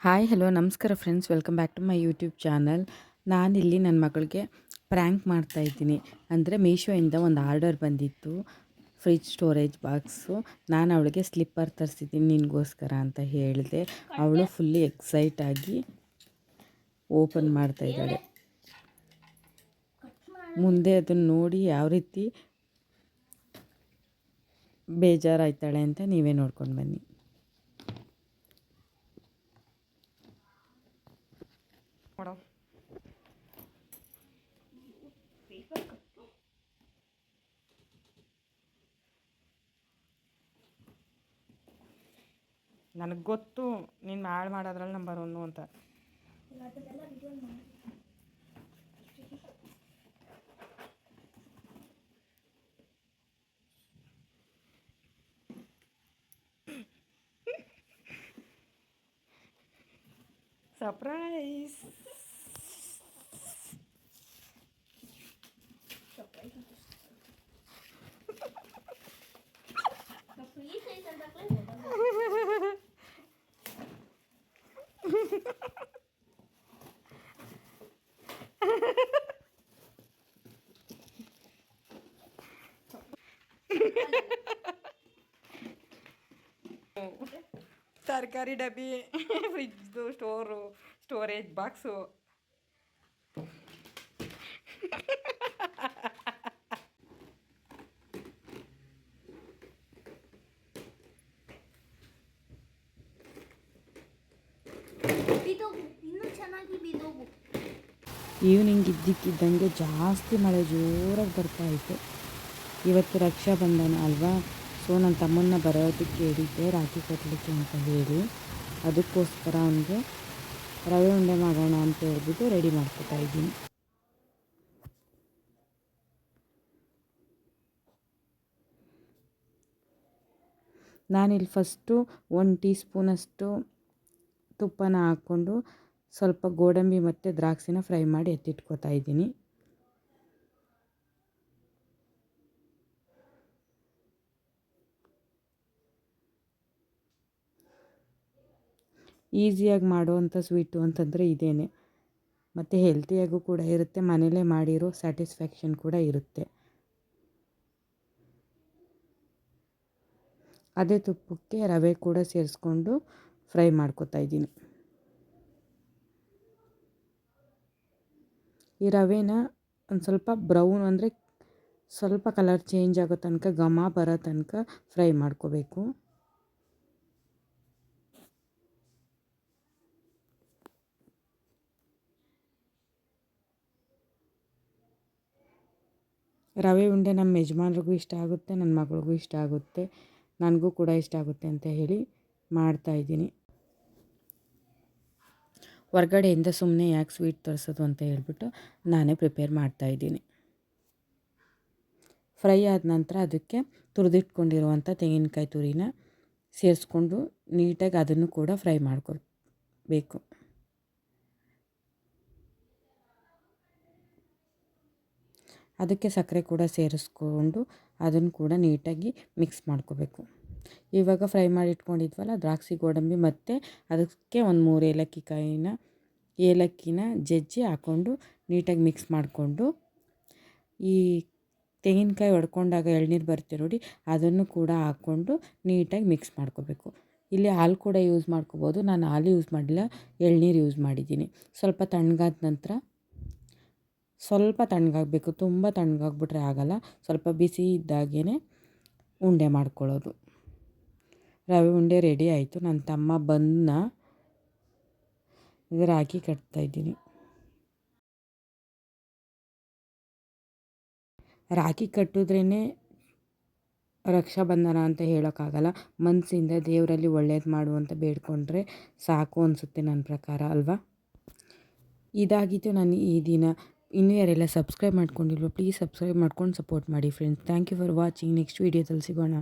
Hi hello ನಮಸ್ಕಾರ friends welcome back to my YouTube channel ನಾನಿಲ್ಲಿ ನನ್ನ ಮಗಳಿಗೆ ಪ್ರ್ಯಾಂಕ್ ಮಾಡ್ತಾಯಿದ್ದೀನಿ ಅಂದರೆ ಮೀಶೋಯಿಂದ ಒಂದು ಆರ್ಡರ್ ಬಂದಿತ್ತು. ಫ್ರಿಜ್ ಸ್ಟೋರೇಜ್ ಬಾಕ್ಸು ನಾನು ಅವಳಿಗೆ ಸ್ಲಿಪ್ಪರ್ ತರಿಸಿದ್ದೀನಿ ನಿನಗೋಸ್ಕರ ಅಂತ ಹೇಳಿದೆ. ಅವಳು ಫುಲ್ಲಿ ಎಕ್ಸೈಟ್ ಆಗಿ ಓಪನ್ ಮಾಡ್ತಾಯಿದ್ದಾಳೆ ಮುಂದೆ ಅದನ್ನು ನೋಡಿ ಯಾವ ರೀತಿ ಬೇಜಾರಾಯ್ತಾಳೆ ಅಂತ ನೀವೇ ನೋಡ್ಕೊಂಡು ಬನ್ನಿ. ನನಗೆ ಗೊತ್ತು ನೀನು ಹಾಳು ಮಾಡೋದ್ರಲ್ಲಿ ನಂಬರ್ ಒನ್ನು ಅಂತ. Surprise! Oh. ತರಕಾರಿ ಡಬ್ಬಿ ಫ್ರಿಜ್ದು ಸ್ಟೋರು ಸ್ಟೋರೇಜ್ ಬಾಕ್ಸು ಈವ್ನಿಂಗ್ ಇದ್ದಕ್ಕಿದ್ದಂಗೆ ಜಾಸ್ತಿ ಮಳೆ ಜೋರಾಗಿ ಬರ್ತಾ ಇತ್ತು. ಇವತ್ತು ರಕ್ಷಾ ಬಂಧನ ಅಲ್ವಾ? ಸೊ ನನ್ನ ತಮ್ಮನ್ನ ಬರೋದಕ್ಕೆ ಹೇಳಿದ್ದೆ, ರಾಗಿ ಕಟ್ಟಲಿಕ್ಕೆ ಅಂತ ಹೇಳಿ. ಅದಕ್ಕೋಸ್ಕರ ಅವನಿಗೆ ರವೆ ಉಂಡೆ ಮಾಡೋಣ ಅಂತ ಹೇಳ್ಬಿಟ್ಟು ರೆಡಿ ಮಾಡ್ಕೊತಾ ಇದ್ದೀನಿ. ನಾನಿಲ್ಲಿ ಫಸ್ಟು ಒಂದು ಟೀ ಸ್ಪೂನಷ್ಟು ತುಪ್ಪನ ಹಾಕ್ಕೊಂಡು ಸ್ವಲ್ಪ ಗೋಡಂಬಿ ಮತ್ತು ದ್ರಾಕ್ಷಿನ ಫ್ರೈ ಮಾಡಿ ಎತ್ತಿಟ್ಕೋತಾ ಇದ್ದೀನಿ. ಈಸಿಯಾಗಿ ಮಾಡುವಂಥ ಸ್ವೀಟು ಅಂತಂದರೆ ಇದೇನೆ. ಮತ್ತು ಹೆಲ್ತಿಯಾಗೂ ಕೂಡ ಇರುತ್ತೆ, ಮನೇಲೇ ಮಾಡಿರೋ ಸ್ಯಾಟಿಸ್ಫ್ಯಾಕ್ಷನ್ ಕೂಡ ಇರುತ್ತೆ. ಅದೇ ತುಪ್ಪಕ್ಕೆ ರವೆ ಕೂಡ ಸೇರಿಸ್ಕೊಂಡು ಫ್ರೈ ಮಾಡ್ಕೊತಾ ಇದ್ದೀನಿ. ಈ ರವೆನ ಒಂದು ಸ್ವಲ್ಪ ಬ್ರೌನ್ ಅಂದರೆ ಸ್ವಲ್ಪ ಕಲರ್ ಚೇಂಜ್ ಆಗೋ ತನಕ ಘಮ ಬರೋ ತನಕ ಫ್ರೈ ಮಾಡ್ಕೋಬೇಕು. ರವೆ ಉಂಡೆ ನಮ್ಮ ಯಜಮಾನ್ರಿಗೂ ಇಷ್ಟ ಆಗುತ್ತೆ, ನನ್ನ ಮಗಳಿಗೂ ಇಷ್ಟ ಆಗುತ್ತೆ, ನನಗೂ ಕೂಡ ಇಷ್ಟ ಆಗುತ್ತೆ ಅಂತ ಹೇಳಿ ಮಾಡ್ತಾಯಿದ್ದೀನಿ ಹೊರ್ಗಡೆಯಿಂದ ಸುಮ್ಮನೆ ಯಾಕೆ ಸ್ವೀಟ್ ತರಿಸೋದು ಅಂತ ಹೇಳ್ಬಿಟ್ಟು ನಾನೇ ಪ್ರಿಪೇರ್ ಮಾಡ್ತಾಯಿದ್ದೀನಿ ಫ್ರೈ ಆದ ನಂತರ ಅದಕ್ಕೆ ತುರಿದಿಟ್ಕೊಂಡಿರುವಂಥ ತೆಂಗಿನಕಾಯಿ ತುರಿನ ಸೇರಿಸ್ಕೊಂಡು ನೀಟಾಗಿ ಅದನ್ನು ಕೂಡ ಫ್ರೈ ಮಾಡ್ಕೊಬೇಕು ಅದಕ್ಕೆ ಸಕ್ಕರೆ ಕೂಡ ಸೇರಿಸ್ಕೊಂಡು ಅದನ್ನು ಕೂಡ ನೀಟಾಗಿ ಮಿಕ್ಸ್ ಮಾಡ್ಕೋಬೇಕು. ಇವಾಗ ಫ್ರೈ ಮಾಡಿ ಇಟ್ಕೊಂಡಿದ್ವಲ್ಲ, ದ್ರಾಕ್ಷಿ, ಗೋಡಂಬಿ ಮತ್ತು ಅದಕ್ಕೆ ಒಂದು ಮೂರು ಏಲಕ್ಕಿ ಕಾಯಿನ, ಏಲಕ್ಕಿನ ಜಜ್ಜಿ ಹಾಕ್ಕೊಂಡು ನೀಟಾಗಿ ಮಿಕ್ಸ್ ಮಾಡಿಕೊಂಡು ಈ ತೆಂಗಿನಕಾಯಿ ಒಡ್ಕೊಂಡಾಗ ಎಳ್ನೀರು ಬರುತ್ತೆ ನೋಡಿ, ಅದನ್ನು ಕೂಡ ಹಾಕ್ಕೊಂಡು ನೀಟಾಗಿ ಮಿಕ್ಸ್ ಮಾಡ್ಕೋಬೇಕು. ಇಲ್ಲಿ ಹಾಲು ಕೂಡ ಯೂಸ್ ಮಾಡ್ಕೋಬೋದು. ನಾನು ಹಾಲು ಯೂಸ್ ಮಾಡಿಲ್ಲ ಎಳ್ನೀರು ಯೂಸ್ ಮಾಡಿದ್ದೀನಿ. ಸ್ವಲ್ಪ ತಣ್ಣಗಾದ ನಂತರ ಸ್ವಲ್ಪ ತಣ್ಣಗಾಗಬೇಕು, ತುಂಬ ತಣ್ಣಗಾಗ್ಬಿಟ್ರೆ ಆಗಲ್ಲ. ಸ್ವಲ್ಪ ಬಿಸಿ ಇದ್ದಾಗೇ ಉಂಡೆ ಮಾಡ್ಕೊಳ್ಳೋದು. ರವೆ ಉಂಡೆ ರೆಡಿ ಆಯಿತು. ನನ್ನ ತಮ್ಮ ಬಂದ ಇದರ ಹಾಕಿ ಕಟ್ತಾಯಿದ್ದೀನಿ ರಾಖಿ ಕಟ್ಟಿದ್ರೇ ರಕ್ಷಾಬಂಧನ ಅಂತ ಹೇಳೋಕ್ಕಾಗಲ್ಲ. ಮನಸ್ಸಿಂದ ದೇವರಲ್ಲಿ ಒಳ್ಳೇದು ಮಾಡುವಂತ ಬೇಡ್ಕೊಂಡ್ರೆ ಸಾಕು ಅನಿಸುತ್ತೆ ನನ್ನ ಪ್ರಕಾರ, ಅಲ್ವಾ? ಇದಾಗಿತ್ತು ನಾನು ಈ ದಿನ. ಇನ್ನೂ ಯಾರೆಲ್ಲ ಸಬ್ಸ್ಕ್ರೈಬ್ ಮಾಡ್ಕೊಂಡಿಲ್ವೋ ಪ್ಲೀಸ್ ಸಬ್ಸ್ಕ್ರೈಬ್ ಮಾಡ್ಕೊಂಡು ಸಪೋರ್ಟ್ ಮಾಡಿ friends thank you for watching next ವೀಡಿಯೋದಲ್ಲಿ ಸಿಗೋಣ.